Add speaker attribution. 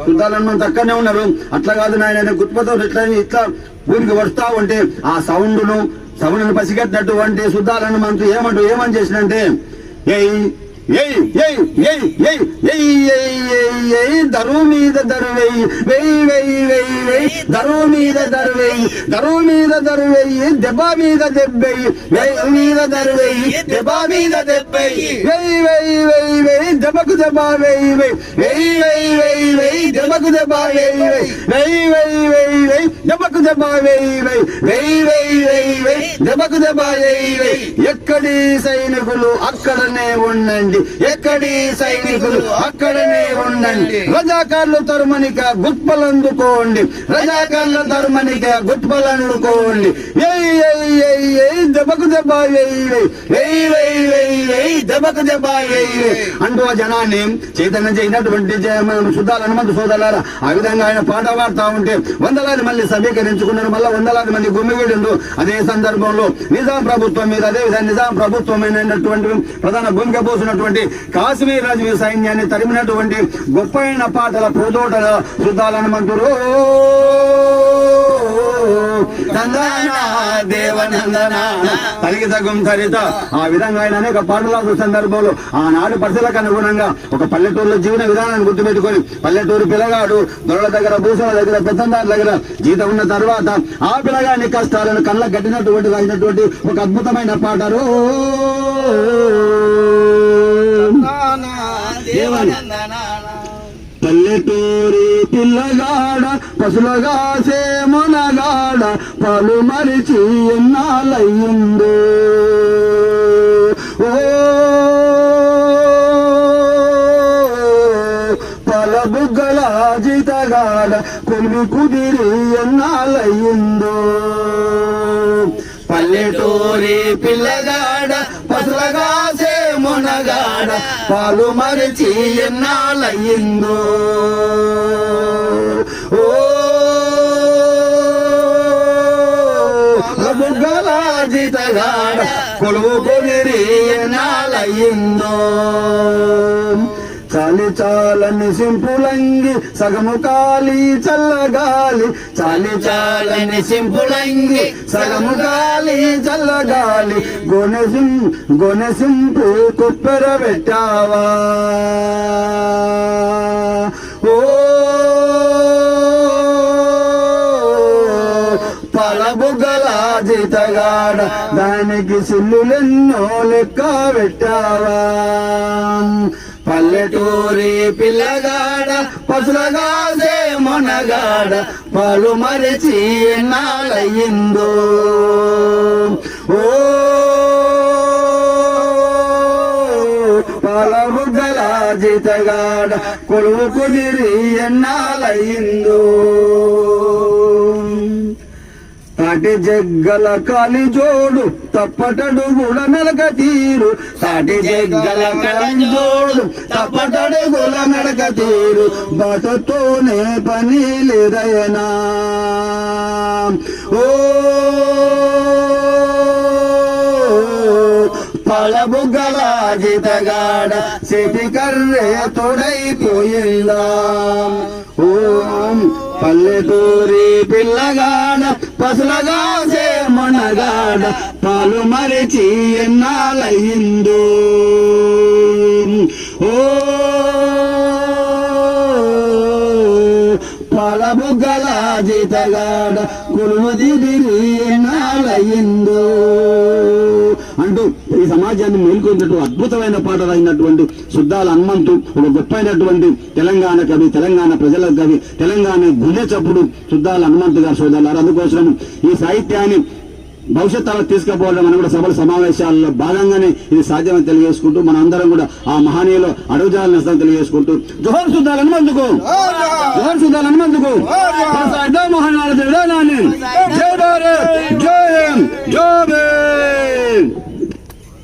Speaker 1: చుట్టాలన్నంత అక్కడనే ఉన్నారు. అట్లా కాదు నాయన గుర్తుపడతావు ఇట్లా ఇట్లా ఊరికి వస్తా ఉంటే ఆ సౌండ్ను సౌండ్ను పసిగట్టినటువంటి శుద్ధాలను మనకు ఏమంటూ ఏమని చేసినంటే ఏయ్ ఏయ్ ఏయ్ ఏయ్ ఏయ్ ఏయ్ ఏయ్ ఏయ్ దరువు మీద దరువేయి వెయ్యి వెయ్యి వెయ్యి వెయ్యి దరువు మీద దరువేయి దరువు మీద దరువేయి దెబ్బ మీద దెబ్బెయ్యి వెయ్యి మీద దరువేయి దెబ్బ మీద దెబ్బెయ్యి వెయ్యి వెయ్యి వెయ్యి వెయ్యి దెబ్బకు దెబ్బ వెయ్యి వెయ్యి. వెయ్యి వెయ్యి వెయ్యి వెయ్యి దెబ్బకు దెబ్బ వెయ్యి వెయ్యి. వెయ్యి వెయ్యి వెయ్యి దెబ్బకు దెబ్బ వెయ్యి వెయ్యి. వెయ్యి వెయ్యి వెయ్యి వెయ్యి దెబ్బకు దెబ్బ వెయ్యి వెయ్యి. ఎక్కడి సైనికులు అక్కడనే ఉండండి. ఎక్కడి సైనికులు అక్కడనే ఉండండి. రజాకార్లు తరుమనిక గుట్పలందుకోండి. రజాకార్ల తరుమనిక గుట్పలందుకోండి. ఏయ్ ఏయ్ ఏయ్ ఏయ్ దెబ్బకు దెబ్బ వెయ్యి వెయ్యి వెయ్యి వెయ్యి వెయ్యి దెబ్బకు దెబ్బ వెయ్యి అంటూ ఆ జనాన్ని చైతన్యం చేసినటువంటి జయ- మన హనుమంతు సోదరులారా ఆ విధంగా ఆయన పాట పాడుతూ ఉంటే వందలాది మంది సమీకరించుకున్నారు. మళ్ళీ వందలాది మంది గుమ్మిగూడిండు అదే సందర్భంలో నిజాం ప్రభుత్వం మీద అదే విధంగా నిజాం ప్రభుత్వమైనటువంటి ప్రధాన భూమిక పోసినటువంటి కాశ్మీర్ రాజు సైన్యాన్ని తరిమినటువంటి గొప్పైన పాటల పూదోటల శుద్ధాల హనుమంతుడు నందన దేవనందన. ఆ విధంగా ఆయన అనేక పాటల సందర్భంలో ఆనాడు పరిస్థితులకు అనుగుణంగా ఒక పల్లెటూరులో జీవన విధానాన్ని గుర్తుపెట్టుకొని పల్లెటూరు పిల్లగాడు దొరల దగ్గర భూసాల దగ్గర పెద్దందారి దగ్గర జీతం ఉన్న తర్వాత ఆ పిల్లగాని కష్టాలను కళ్ళ కట్టినటువంటి రాసినటువంటి ఒక అద్భుతమైన పాటలు పల్లెటూరి పిల్లగాడ పసులగా సేమనగాడ పలు మరిచి ఎన్నాలయ్యిందో ఓ పలబుగ్గల జీతగాడ కొలిమి కుదిరి ఎన్నాలయ్యిందో పల్లెటూరి పిల్లగాడ పసులగా మునగాడ పాలు మరిచి ఎన్నాలయ్యిందో ఓ బుగ్గల కొలువు కొదిరి ఎన్నాలయ్యిందో చాలి చాలని సింపులంగి సగము కాలి చల్లగాలి. చాలి చాలని సింపులంగి సగము కాలి చల్లగాలి. గొనెసిం గొనసింపు కుప్పెర పెట్టావా? ఓ పలబుగల జీతగాడ దానికి సిల్లులెన్నో లెక్క పెట్టావా? పల్లెటూరి పిల్లగాడ పసులగాసే మొనగాడ పలు మరిచి ఎన్నాలయ్యిందో ఓ పలబుగ్గల జీతగాడ కొలువు కుదిరి ఎన్నాలయ్యిందో తాటి జగ్గల కాలి జోడు తప్పటడు గుడ నడక తీరు. తాటి జగ్గల కాలి జోడు తప్పటడు గుడ నడక తీరు. బతతోనే పని లేదయనా. ఓ పలము గలాజితగాడ చెటి కర్రే తొడైపోయిందా ఓం పల్లెటూరి పిల్లగాడ పసులగా మొనగాడ పాలు మరిచి ఎన్నాలయ్యిందో ఓ పలబుగ్గల జీతగాడ కొలువు దిగిరి ఎన్నాలయ్యిందో అంటూ ఈ సమాజాన్ని మేల్కొన్నట్టు అద్భుతమైన పాట రాయినటువంటి శుద్ధాల హనుమంతు ఒక గొప్పైనటువంటి తెలంగాణ కవి తెలంగాణ ప్రజల కవి తెలంగాణ గుండె చప్పుడు శుద్ధాల హనుమంతు గారు సోదరులారు. అందుకోసం ఈ సాహిత్యాన్ని భవిష్యత్ తీసుకుపోవడం అని కూడా సభల సమావేశాల్లో భాగంగానే ఇది సాధ్యమని తెలియజేసుకుంటూ మన అందరం కూడా ఆ మహనీయులు అడుగుజాలని నష్టం తెలియజేసుకుంటూ జోహర్ శుద్ధాల హనుమంతుకు జోహర్ శుద్ధాల హనుమంతుకు మహానాడు జై భారత్ జై హింద్ జై